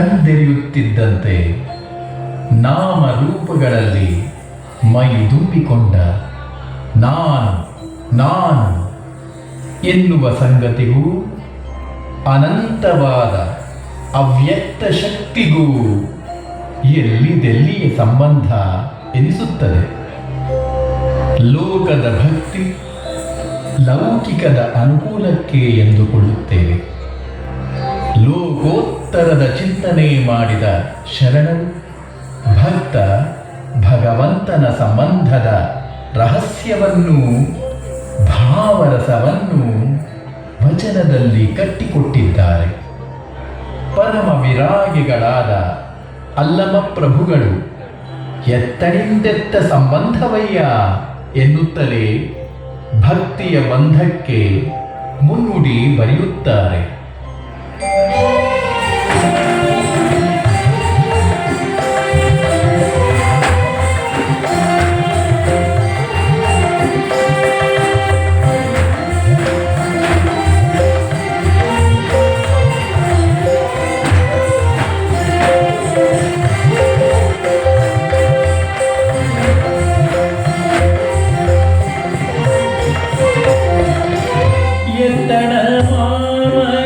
ಕಣ್ದೆರೆಯುತ್ತಿದ್ದಂತೆ ನಾಮ ರೂಪಗಳಲ್ಲಿ ಮೈ ದುಂಬಿಕೊಂಡ ನಾನು ನಾನು ಎನ್ನುವ ಸಂಗತಿಗೂ ಅನಂತವಾದ ಅವ್ಯಕ್ತ ಶಕ್ತಿಗೂ ಎಲ್ಲಿದೆಲ್ಲಿಯ ಸಂಬಂಧ ಎನಿಸುತ್ತದೆ. ಲೋಕದ ಭಕ್ತಿ ಲೌಕಿಕದ ಅನುಕೂಲಕ್ಕೆ ಎಂದುಕೊಳ್ಳುತ್ತೇವೆ. ಲೋಕೋ ಉತ್ತರದ ಚಿಂತನೆ ಮಾಡಿದ ಶರಣರು, ಭಕ್ತ ಭಗವಂತನ ಸಂಬಂಧದ ರಹಸ್ಯವನ್ನೂ ಭಾವರಸವನ್ನು ವಚನದಲ್ಲಿ ಕಟ್ಟಿಕೊಟ್ಟಿದ್ದಾರೆ. ಪರಮ ವಿರಾಗಿಗಳಾದ ಅಲ್ಲಮ ಪ್ರಭುಗಳು ಎತ್ತಡಿಂದೆತ್ತ ಸಂಬಂಧವಯ್ಯ ಎನ್ನುತ್ತಲೇ ಭಕ್ತಿಯ ಬಂಧಕ್ಕೆ ಮುನ್ನುಡಿ ಬರೆಯುತ್ತಾರೆ. yendana mama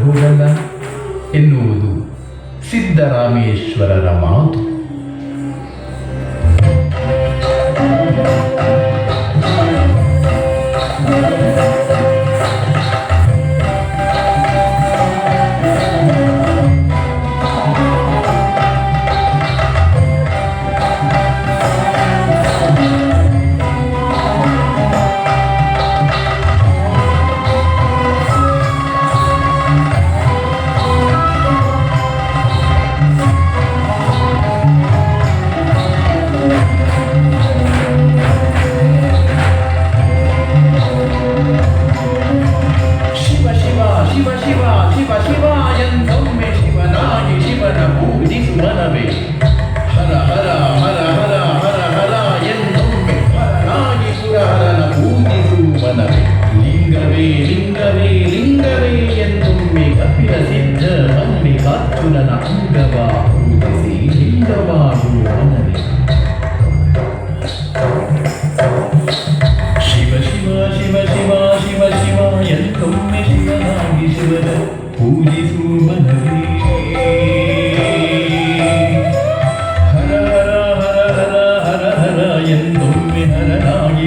ಹೋಗಲ್ಲ ಎನ್ನುವುದು ಸಿದ್ದರಾಮೇಶ್ವರರ ಮಾತು.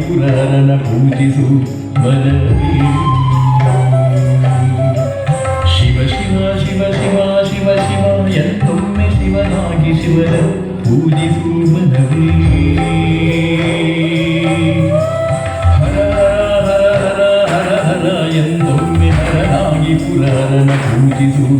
ಪುರನ ಪೂಜಿಸು ಬಲವೇ ಶಿವ ಶಿವ ಶಿವ ಶಿವ ಶಿವ ಶಿವ ಎಂತೊಮ್ಮೆ ಶಿವನಾಗಿ ಶಿವನ ಪೂಜಿಸು ಮನವೇ Give you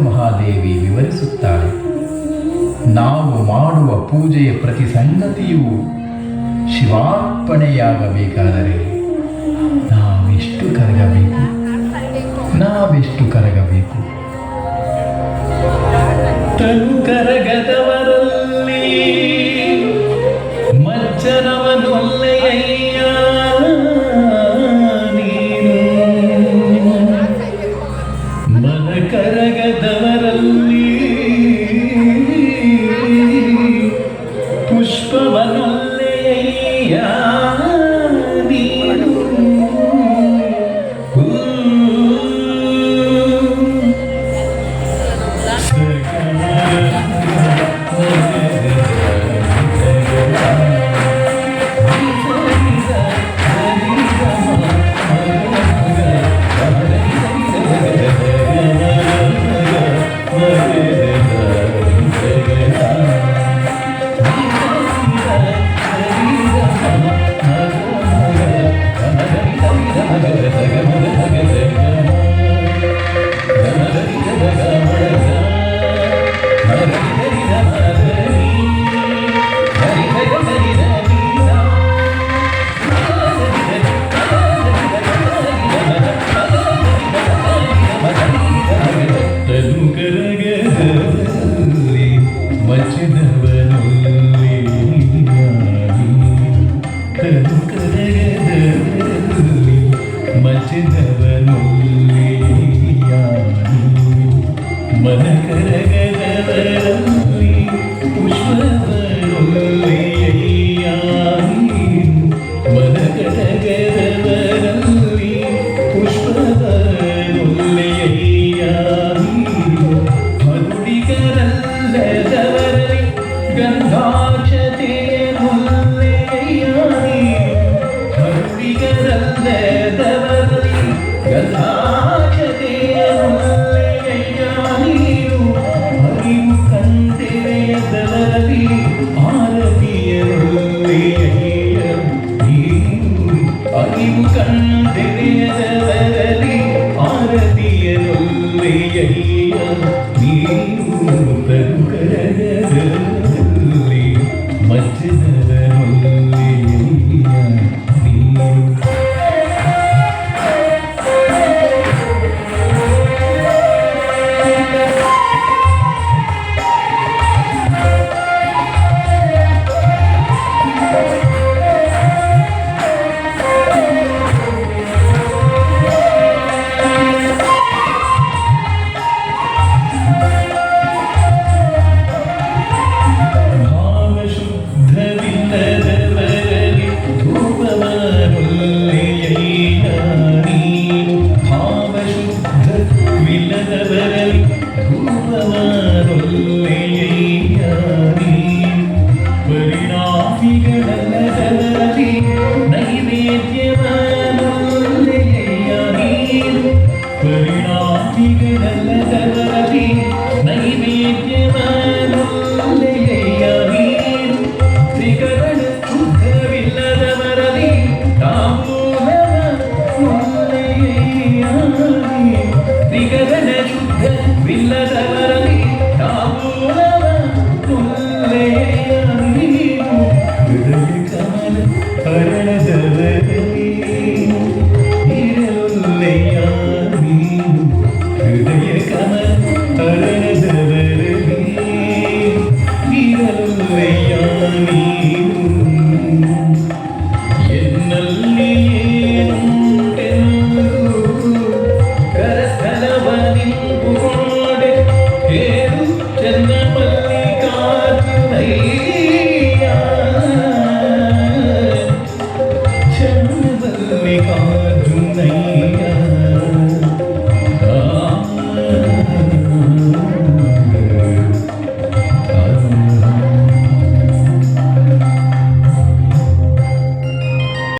ಮಹಾದೇವಿ ವಿವರಿಸುತ್ತಾಳೆ. ನಾವು ಮಾಡುವ ಪೂಜೆಯ ಪ್ರತಿ ಸಂಗತಿಯೂ ಶಿವಾರ್ಪಣೆಯಾಗಬೇಕಾದರೆ ನಾವೆಷ್ಟು ಕರಗಬೇಕು? ನಾವೆಷ್ಟು ಕರಗಬೇಕು? ತನು ಕರಗದವರಲ್ಲ. the മനകരകരകരം